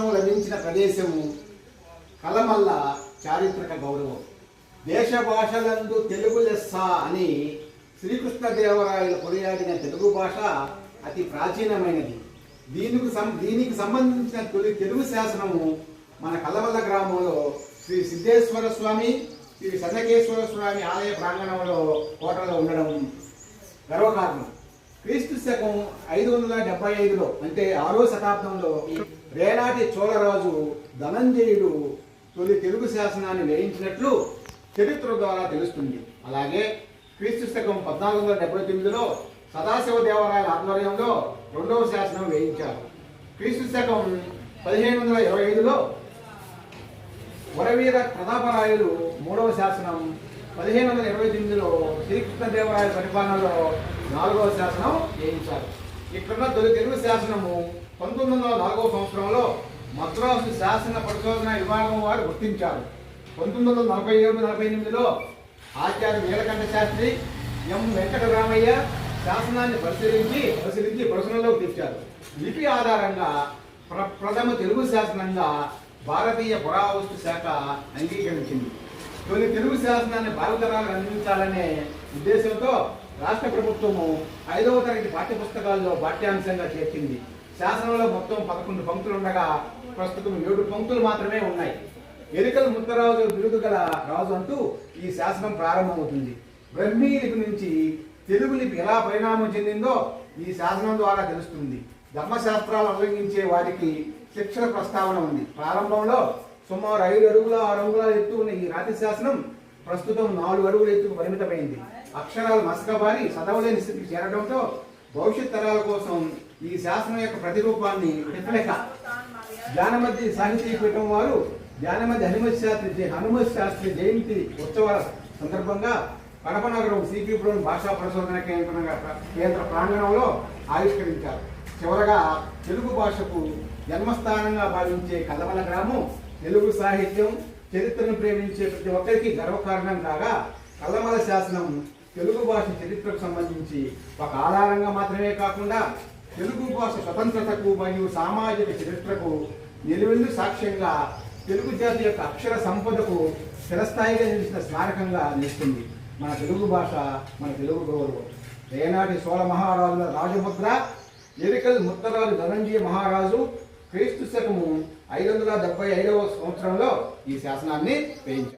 శాసనం లభించిన ప్రదేశము కలమల్ల చారిత్రక గౌరవం. దేశ భాషలందు తెలుగు లెస్స అని శ్రీకృష్ణదేవరాయలు కొనియాడిన తెలుగు భాష అతి ప్రాచీనమైనది. దీనికి సం దీనికి సంబంధించిన తొలి తెలుగు శాసనము మన కలవల్ల గ్రామంలో శ్రీ సిద్ధేశ్వర స్వామి శ్రీ సన్నకేశ్వర స్వామి ఆలయ ప్రాంగణంలో కోటలో ఉండడం గర్వకారణం. క్రీస్తు శకం ఐదు వందల డెబ్బై ఐదులో అంటే ఆరో శతాబ్దంలో రేనాటి చోళరాజు ధనంజయుడు తొలి తెలుగు శాసనాన్ని వేయించినట్లు చరిత్ర ద్వారా తెలుస్తుంది. అలాగే క్రీస్తు శకం పద్నాలుగు వందల డెబ్బై తొమ్మిదిలో సదాశివ దేవరాయల ఆధ్వర్యంలో రెండవ శాసనం వేయించారు. క్రీస్తు శకం పదిహేను వందల ఇరవై ఐదులో వరవీర ప్రతాపరాయలు మూడవ శాసనం పదిహేను వందల ఇరవై తొమ్మిదిలో శ్రీకృష్ణదేవరాయల పరిపాలనలో నాలుగవ శాసనం వేయించారు ఇక్కడున్న తొలి తెలుగు శాసనము పంతొమ్మిది వందల నాలుగవ సంవత్సరంలో మద్రాసు శాసన పరిశోధన విభాగం వారు గుర్తించారు. పంతొమ్మిది వందల నలభై ఏడు నలభై ఎనిమిదిలో ఆచార్య నీలకంఠ శాస్త్రి ఎం. వెంకటరామయ్య శాసనాన్ని పరిశీలించి పరిశీలించి పరిశీలనలోకి తెచ్చారు లిపి ఆధారంగా ప్ర ప్రథమ తెలుగు శాసనంగా భారతీయ పురావస్తు శాఖ అంగీకరించింది. తొలి తెలుగు శాసనాన్ని భారతరాలకు అందించాలనే ఉద్దేశంతో రాష్ట్ర ప్రభుత్వము ఐదవ తరగతి పాఠ్యపుస్తకాల్లో పాఠ్యాంశంగా చేర్చింది. శాసనంలో మొత్తం పదకొండు పంక్తులు ఉండగా ప్రస్తుతం ఏడు పంక్తులు మాత్రమే ఉన్నాయి. ఎరుకల ముత్తరాజు బిరుదు గల రాజు అంటూ ఈ శాసనం ప్రారంభమవుతుంది. బ్రహ్మీ లిపి నుంచి తెలుగు లిపి ఎలా పరిణామం చెందిందో ఈ శాసనం ద్వారా తెలుస్తుంది. ధర్మశాస్త్రాలు ఉల్లంఘించే వారికి శిక్షణ ప్రస్తావన ఉంది. ప్రారంభంలో సుమారు ఐదు అడుగుల ఆరు అంగుళాల ఎత్తు ఉన్న ఈ రాతి శాసనం ప్రస్తుతం నాలుగు అడుగుల ఎత్తుకు పరిమితమైంది. అక్షరాలు మసకబారి చదవలేని స్థితికి చేరడంతో భవిష్యత్ తరాల కోసం ఈ శాసనం యొక్క ప్రతిరూపాన్ని టిఫ్లెక జ్ఞానమతి సాహితీ పీఠం వారు జ్ఞానమతి హనుమత్ శాస్త్రి హనుమత్ శాస్త్రి జయంతి ఉత్సవాల సందర్భంగా కడప నగరం సిపిపురం భాషా పరిశోధన కేంద్ర కేంద్ర ప్రాంగణంలో ఆవిష్కరించారు. చివరగా తెలుగు భాషకు జన్మస్థానంగా భావించే కదవల గ్రామం తెలుగు సాహిత్యం చరిత్రను ప్రేమించే ప్రతి ఒక్కరికి గర్వకారణం కాగా కల్లమల శాసనం తెలుగు భాష చరిత్రకు సంబంధించి ఒక ఆధారంగా మాత్రమే కాకుండా తెలుగు భాష స్వతంత్రతకు మరియు సామాజిక చరిత్రకు నిలువెల్లు సాక్ష్యంగా తెలుగు జాతి యొక్క అక్షర సంపదకు స్థిరస్థాయిగా నిలిచిన స్మారకంగా నిలుస్తుంది. మన తెలుగు భాష మన తెలుగు గౌరవం. ఏనాటి సోళ మహారాజుల రాజభద్ర ఎరికల్ ముత్తరాజు ధనంజయ మహారాజు క్రీస్తు శకము ఐదు వందల డెబ్బై ఐదవ సంవత్సరంలో ఈ శాసనాన్ని వేయించారు.